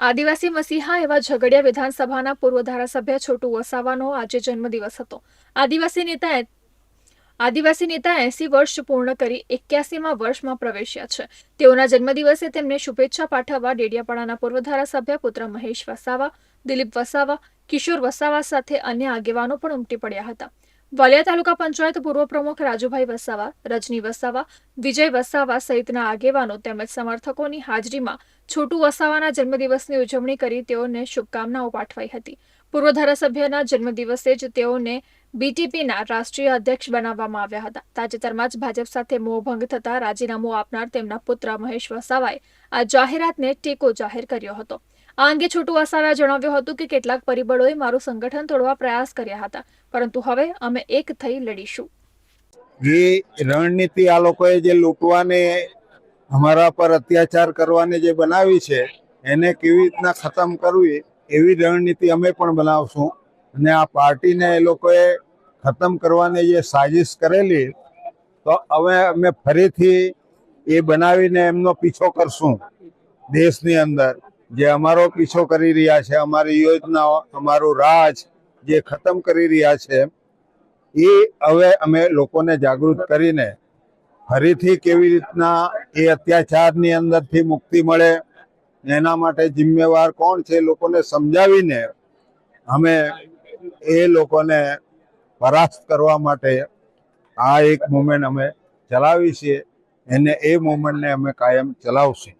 આદિવાસી મસીહા એવા ઝઘડિયા વિધાનસભાના પૂર્વ ધારાસભ્ય છોટુ વસાવાનો આજે જન્મદિવસ હતો. આદિવાસી નેતાએ આદિવાસી નેતા એસી વર્ષ પૂર્ણ કરી એક્યાસીમાં વર્ષમાં પ્રવેશ્યા છે. તેઓના જન્મદિવસે તેમને શુભેચ્છા પાઠવવા ડેડિયાપાડાના પૂર્વ ધારાસભ્ય પુત્ર મહેશ વસાવા, દિલીપ વસાવા, કિશોર વસાવા સાથે અન્ય આગેવાનો પણ ઉમટી પડ્યા હતા. વાલિયા તાલુકા પંચાયત પૂર્વ પ્રમુખ રાજુભાઈ વસાવા, રજની વસાવા, વિજય વસાવા સહિતના આગેવાનો તેમજ સમર્થકોની હાજરીમાં છોટુ વસાવાના જન્મદિવસની ઉજવણી કરી તેઓને શુભકામનાઓ પાઠવાઈ હતી. પૂર્વ ધારાસભ્યના જન્મદિવસે જ તેઓને બીટીપીના રાષ્ટ્રીય અધ્યક્ષ બનાવવામાં આવ્યા હતા. તાજેતરમાં જ ભાજપ સાથે મોહભંગ થતા રાજીનામું આપનાર તેમના પુત્ર મહેશ વસાવાએ આ જાહેરાતને ટેકો જાહેર કર્યો હતો. આ અંગે છોટુ વસાવાએ જણાવ્યું હતું કે કેટલાક પરિબળોએ મારું સંગઠન તોડવા પ્રયાસ કર્યા હતા. પરંતુ હવે અમે એક થઈ લડીશું. જે રણનીતિ આ લોકોએ જે લૂંટવાને, અમારા પર અત્યાચાર કરવાને જે બનાવી છે, એને કેવી રીતના ખતમ કરવી, એવી રણનીતિ અમે પણ બનાવશું. અને આ પાર્ટીને એ લોકોએ ખતમ કરવાની જે સાજિશ કરેલી, તો હવે અમે ફરીથી એ બનાવીને એમનો પીછો કરશું દેશની અંદર. જે અમારો પીછો કરી રહ્યા છે, અમારી યોજનાઓ, અમારું રાજ જે ખતમ કરી રહ્યા છે, એ હવે અમે લોકોને જાગૃત કરીને ફરીથી કેવી રીતના એ અત્યાચારની અંદરથી મુક્તિ મળે, એના માટે જિમ્મેવાર કોણ છે લોકોને સમજાવીને અમે એ લોકોને પરાસ્ત કરવા માટે આ એક મુમેન્ટ અમે ચલાવી છીએ એને એ મુમેન્ટને અમે કાયમ ચલાવશું.